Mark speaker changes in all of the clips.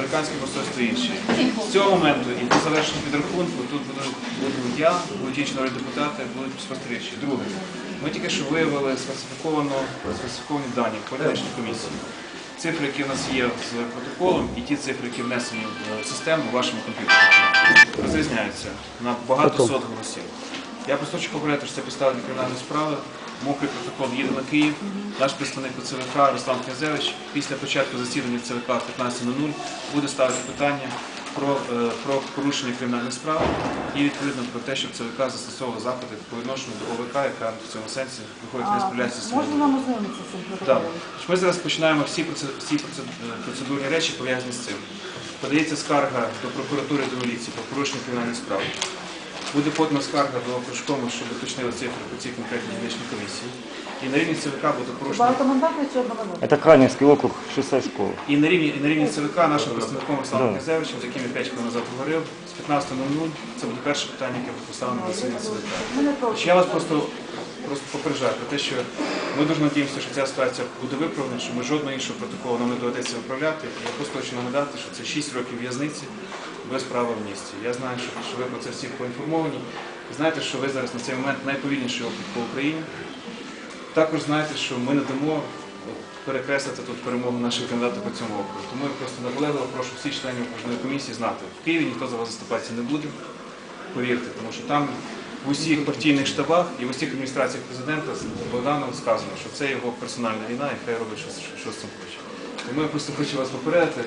Speaker 1: американське посольство інші. З цього моменту і по завершенню підрахунку тут буду, буду я, будуть інші народні депутати, будуть спостерігачі. Друге, ми тільки що виявили сфальсифіковані дані в політичній комісії. Цифри, які в нас є з протоколом, і ті цифри, які внесені в систему в вашому комп'ютері, розрізняються на багато сот голосів. Я просто хочу попередити, що це підстава для кримінальної справи. Мокрий протокол їде на Київ. Наш представник у ЦВК Руслан Князевич після початку засідання ЦВК в 15.00 буде ставити питання про, е, про порушення кримінальних справ і відповідно про те, щоб ЦВК застосовував заходи по відношенню до ОВК, яка в цьому сенсі виходить не справляється з
Speaker 2: Можна нам ознайомитися з цим
Speaker 1: Так. Ми зараз починаємо всі е, процедурні речі пов'язані з цим. Подається скарга до прокуратури до міліції про порушення кримінальних справ. Буде подана скарга до окружкому, щоб уточнили цифри по цій конкретній дільничній комісії. І на рівні ЦВК буде порушено.
Speaker 3: Это Каневский округ, шестая школа.
Speaker 1: І на рівні, і на рівні ЦВК нашим представником Оксаном
Speaker 3: Да.
Speaker 1: Князевичем, з яким я 5 хвилин назад говорив, з 15.00 це буде перше питання, яке буде поставлено на засідання ЦВК.
Speaker 2: Ще
Speaker 1: Я вас просто, просто попереджаю про те, що ми дуже надіємося, що ця ситуація буде виправлена, що ми жодного іншого протоколу нам не доведеться виправляти. Я просто хочу нагадати, що це 6 років в'язниці без права в місті. Я знаю, що, ви про це всі поінформовані. Знаєте, що ви зараз на цей момент найповільніший округ по Україні. Також знаєте, що ми не дамо перекреслити тут перемогу наших кандидатів по цьому округу. Тому я просто наполегливо прошу всіх членів окружної комісії знати, в Києві ніхто за вас заступатися не буде, повірте, тому що там в усіх партійних штабах і в усіх адміністраціях президента з Богданом сказано, що це його персональна війна і хай робить, що, що, з цим хоче. Тому я просто хочу вас попередити,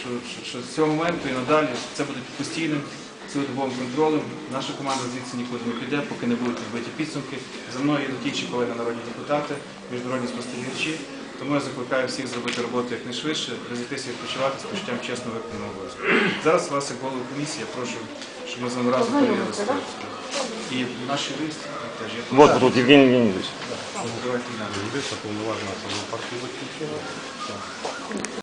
Speaker 1: що, що, що з цього моменту і надалі це буде під постійним цілодобовим контролем. Наша команда звідси нікуди не піде, поки не будуть відбиті підсумки. За мною йдуть інші колеги народні депутати, міжнародні спостерігачі. Тому я закликаю всіх зробити роботу якнайшвидше, розійтися і відпочивати з почуттям чесно виконаного обов'язку. Зараз вас, як голову комісії, я прошу, щоб ми з вами разом перевірили. І наші листи теж є.
Speaker 3: Вот тут Евгений Евгеньевич.
Speaker 1: Давайте.